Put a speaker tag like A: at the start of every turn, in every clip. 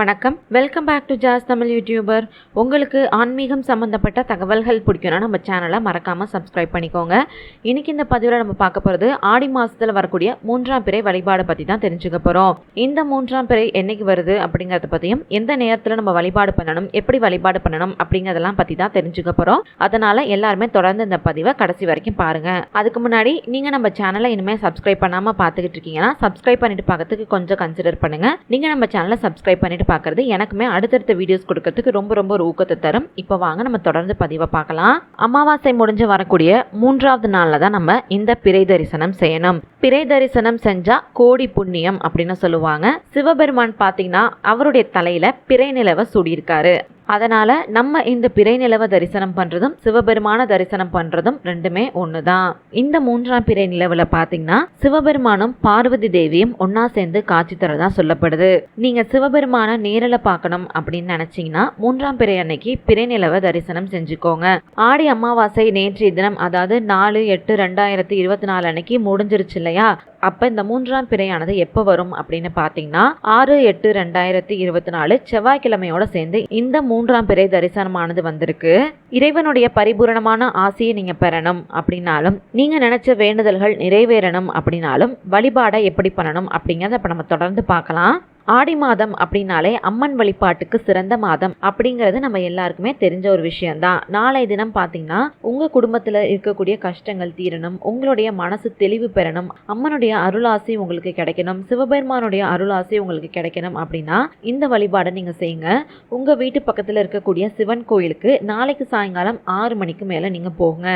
A: வணக்கம். Welcome back to jazz Tamil YouTuber உங்களுக்கு ஆன்மீகம் சம்மந்தப்பட்ட தகவல்கள் பிடிக்கும்னா நம்ம சேனலை மறக்காமல் சப்ஸ்கிரைப் பண்ணிக்கோங்க. இன்னைக்கு இந்த பதிவில் நம்ம பார்க்க போகிறது ஆடி மாதத்தில் வரக்கூடிய மூன்றாம் பிறை வழிபாடு பற்றி தான் தெரிஞ்சுக்க போகிறோம் இந்த மூன்றாம் பிறை என்னைக்கு வருது அப்படிங்கிறத பற்றியும் எந்த நேரத்தில் நம்ம வழிபாடு பண்ணணும் எப்படி வழிபாடு பண்ணணும் அப்படிங்கிறதெல்லாம் பற்றி தான் தெரிஞ்சுக்க போகிறோம் அதனால் எல்லாருமே தொடர்ந்து இந்த பதிவை கடைசி வரைக்கும் பாருங்கள் அதுக்கு முன்னாடி நீங்கள் நம்ம சேனலை இனிமேல் சப்ஸ்கிரைப் பண்ணாமல் பார்த்துக்கிட்டு இருக்கீங்கன்னா சப்ஸ்கிரைப் பண்ணிட்டு பார்க்கறதுக்கு கொஞ்சம் கன்சிடர் பண்ணுங்கள் நீங்கள் நம்ம சேனலை சப்ஸ்கிரைப் பண்ணிட்டு பார்க்குறது எனக்குமே அடுத்தடுத்த வீடியோஸ் கொடுக்கறதுக்கு ரொம்ப ரொம்ப ஒரு ஊக்கத்தை தரும். இப்போ வாங்க நம்ம தொடர்ந்து பதிவை பார்க்கலாம். அமாவாசை முடிஞ்சு வரக்கூடிய மூன்றாவது நாளில் தான் நம்ம இந்த பிறை தரிசனம் செய்யணும். பிறை தரிசனம் செஞ்சா கோடி புண்ணியம் அப்படின்னு சொல்லுவாங்க. சிவபெருமான் பார்த்தீங்கன்னா அவருடைய தலையில பிறை நிலவை சூடியிருக்காரு. அதனால் நம்ம இந்த பிறை நிலவ தரிசனம் பண்ணுறதும் சிவபெருமான தரிசனம் பண்ணுறதும் ரெண்டுமே ஒன்று தான் இந்த மூன்றாம் பிறை நிலவில் பார்த்தீங்கன்னா சிவபெருமானும் பார்வதி தேவியும் ஒன்னா சேர்ந்து காட்சி தரதா சொல்லப்படுது. நீங்கள் சிவபெருமான நேரில் பார்க்கணும் அப்படின்னு நினச்சிங்கன்னா மூன்றாம் பிறை அன்னைக்கு பிறை நிலவ தரிசனம் செஞ்சுக்கோங்க. ஆடி அமாவாசை நேற்றைய தினம் அதாவது நாலு எட்டு ரெண்டாயிரத்தி இருபத்தி நாலு அன்னைக்கு முடிஞ்சிருச்சு இல்லையா? அப்போ இந்த மூன்றாம் பிறையானது எப்போ வரும் அப்படின்னு பார்த்தீங்கன்னா ஆறு எட்டு ரெண்டாயிரத்தி இருபத்தி நாலு செவ்வாய்க்கிழமையோட சேர்ந்து இந்த மூன்றாம் பிறை தரிசனமானது வந்திருக்கு. இறைவனுடைய பரிபூரணமான ஆசையை நீங்கள் பெறணும் அப்படின்னாலும் நீங்கள் நினச்ச வேண்டுதல்கள் நிறைவேறணும் அப்படின்னாலும் வழிபாடை எப்படி பண்ணணும் அப்படிங்கிறத இப்போ நம்ம தொடர்ந்து பார்க்கலாம். ஆடி மாதம் அப்படின்னாலே அம்மன் வழிபாட்டுக்கு சிறந்த மாதம் அப்படிங்கிறது நம்ம எல்லாருக்குமே தெரிஞ்ச ஒரு விஷயம்தான். நாளை தினம் பார்த்தீங்கன்னா உங்கள் குடும்பத்தில் இருக்கக்கூடிய கஷ்டங்கள் தீரணும் உங்களுடைய மனசு தெளிவு பெறணும் அம்மனுடைய அருளாசி உங்களுக்கு கிடைக்கணும் சிவபெருமானுடைய அருளாசி உங்களுக்கு கிடைக்கணும் அப்படின்னா இந்த வழிபாடை நீங்கள் செய்யுங்க. உங்கள் வீட்டு பக்கத்தில் இருக்கக்கூடிய சிவன் கோயிலுக்கு நாளைக்கு சாயங்காலம் ஆறு மணிக்கு மேலே நீங்கள் போங்க.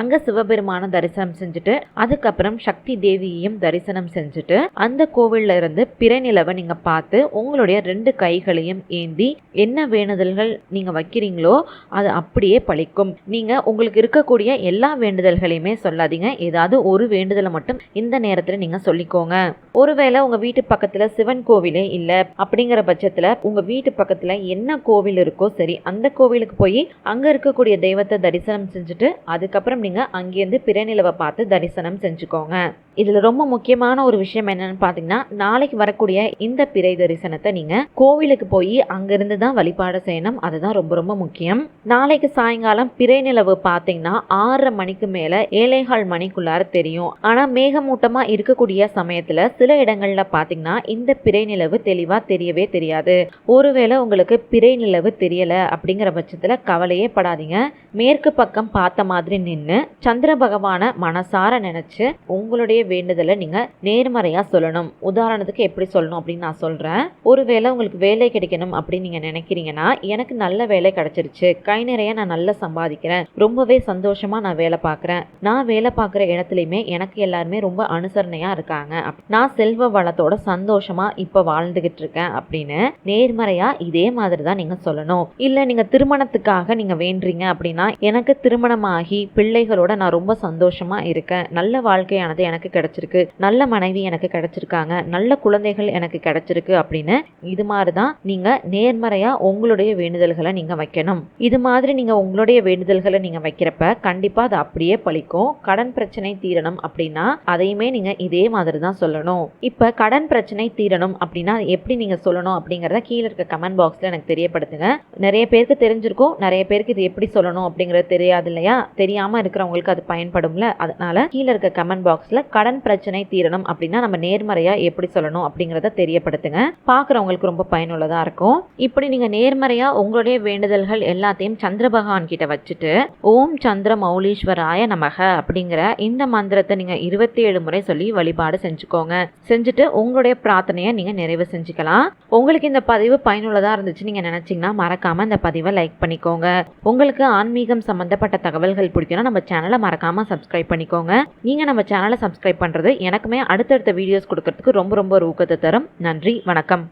A: அங்கே சிவபெருமான தரிசனம் செஞ்சுட்டு அதுக்கப்புறம் சக்தி தேவியையும் தரிசனம் செஞ்சுட்டு அந்த கோவில்ல இருந்து பிறைநிலவை நீங்கள் பார்த்து உங்களுடைய ரெண்டு கைகளையும் ஏந்தி என்ன வேண்டுதல்கள் நீங்க வைக்கிறீங்களோ அது அப்படியே பழிக்கும். நீங்க உங்களுக்கு இருக்கக்கூடிய எல்லா வேண்டுதல்களையுமே சொல்லாதீங்க. ஏதாவது ஒரு வேண்டுதலை மட்டும் இந்த நேரத்துல நீங்க சொல்லிக்கோங்க. ஒருவேளை உங்க வீட்டு பக்கத்துல சிவன் கோவிலே இல்ல அப்படிங்கிற பட்சத்துல உங்க வீட்டு பக்கத்துல என்ன கோவில் இருக்கோ சரி அந்த கோவிலுக்கு போய் அங்க இருக்கக்கூடிய தெய்வத்தை தரிசனம் செஞ்சுட்டு அதுக்கப்புறம் நீங்க அங்கேருந்து பிறநிலவை பார்த்து தரிசனம் செஞ்சுக்கோங்க. இதுல ரொம்ப முக்கியமான ஒரு விஷயம் என்னன்னு பாத்தீங்கன்னா நாளைக்கு வரக்கூடிய இந்த பிறை தரிசனத்தை நீங்க கோவிலுக்கு போய் அங்கிருந்து தான் வழிபாடு செய்யணும். அதுதான் ரொம்ப ரொம்ப முக்கியம். நாளைக்கு சாயங்காலம் பிறை நிலவு பார்த்தீங்கன்னா ஆறரை மணிக்கு மேல ஏழைகால் மணிக்குள்ளார தெரியும். ஆனா மேகமூட்டமா இருக்கக்கூடிய சமயத்துல சில இடங்கள்ல பாத்தீங்கன்னா இந்த பிறை நிலவு தெளிவா தெரியவே தெரியாது. ஒருவேளை உங்களுக்கு பிறை நிலவு தெரியல அப்படிங்கிற பட்சத்துல கவலையே படாதீங்க. மேற்கு பக்கம் பார்த்த மாதிரி நின்று சந்திர பகவான மனசார நினைச்சு உங்களுடைய வேண்டுதலை நீங்க நேர்மறையா சொல்லணும். உதாரணத்துக்கு எப்படி சொல்லணும் அப்படின்னு நான் சொல்கிறேன் ஒருவேளை உங்களுக்கு வேலை கிடைக்கணும் அப்படின்னு நீங்கள் நினைக்கிறீங்கன்னா எனக்கு நல்ல வேலை கிடைச்சிருச்சு. கை நிறைய நான் நல்லா சம்பாதிக்கிறேன். ரொம்பவே சந்தோஷமாக நான் வேலை பார்க்குறேன். நான் வேலை பார்க்குற இடத்துலையுமே எனக்கு எல்லாருமே ரொம்ப அனுசரணையாக இருக்காங்க. நான் செல்வ வளத்தோட சந்தோஷமாக இப்போ வாழ்ந்துகிட்டு இருக்கேன் அப்படின்னு நேர்மறையாக இதே மாதிரி தான் நீங்கள் சொல்லணும். இல்லை நீங்கள் திருமணத்துக்காக நீங்கள் வேண்டுறீங்க அப்படின்னா எனக்கு திருமணமாகி பிள்ளைகளோட நான் ரொம்ப சந்தோஷமாக இருக்கேன். நல்ல வாழ்க்கையானது எனக்கு கிடைச்சிருக்கு. நல்ல மனைவி எனக்கு கிடைச்சிருக்காங்க. நல்ல குழந்தைகள் எனக்கு கிடைச்சிருக்கு. அப்படின்னு இது மாதிரி தான் நீங்க நேர்மறையா உங்களுடைய வேண்டுதல்களை நீங்க வைக்கணும். இது மாதிரி நீங்க உங்களுடைய வேண்டுதல்களை நீங்க வைக்கிறப்ப கண்டிப்பா அது அப்படியே பழிக்கும். கடன் பிரச்சனை தீரணும் அப்படின்னா அதையுமே நீங்க இதே மாதிரி தான் சொல்லணும். இப்ப கடன் பிரச்சனை தீரணும் அப்படின்னா எப்படி நீங்க சொல்லணும் அப்படிங்கறத கீழே இருக்க கமெண்ட் பாக்ஸ்ல எனக்கு தெரியப்படுத்துங்க. நிறைய பேருக்கு தெரிஞ்சிருக்கும். நிறைய பேருக்கு இது எப்படி சொல்லணும் அப்படிங்கறது தெரியாது இல்லையா? தெரியாம இருக்கிறவங்களுக்கு அது பயன்படும்ல. அதனால கீழே இருக்க கமெண்ட் பாக்ஸ்ல கடன் பிரச்சனை தீரணும் அப்படின்னா நம்ம நேர்மறையா எப்படி சொல்லணும் அப்படிங்கறத தெரியப்படுத்துங்க பார்க்குறவங்களுக்கு ரொம்ப பயனுள்ளதாக இருக்கும். இப்படி நீங்கள் நேர்மறையாக உங்களுடைய வேண்டுதல்கள் எல்லாத்தையும் சந்திர பகவான் கிட்ட வச்சுட்டு ஓம் சந்திர மௌலீஸ்வராய நமக அப்படிங்கிற இந்த மந்திரத்தை நீங்கள் இருபத்தி ஏழு முறை சொல்லி வழிபாடு செஞ்சுக்கோங்க. செஞ்சுட்டு உங்களுடைய பிரார்த்தனையை நீங்கள் நிறைவு செஞ்சுக்கலாம். உங்களுக்கு இந்த பதிவு பயனுள்ளதாக இருந்துச்சு நீங்கள் நினச்சிங்கன்னா மறக்காமல் இந்த பதிவை லைக் பண்ணிக்கோங்க. உங்களுக்கு ஆன்மீகம் சம்மந்தப்பட்ட தகவல்கள் பிடிக்கும்னா நம்ம சேனலை மறக்காமல் சப்ஸ்கிரைப் பண்ணிக்கோங்க. நீங்கள் நம்ம சேனலை சப்ஸ்கிரைப் பண்ணுறது எனக்குமே அடுத்தடுத்த வீடியோஸ் கொடுக்கறதுக்கு ரொம்ப ரொம்ப ஒரு ஊக்கத்தை தரும். நன்றி. வணக்கம்.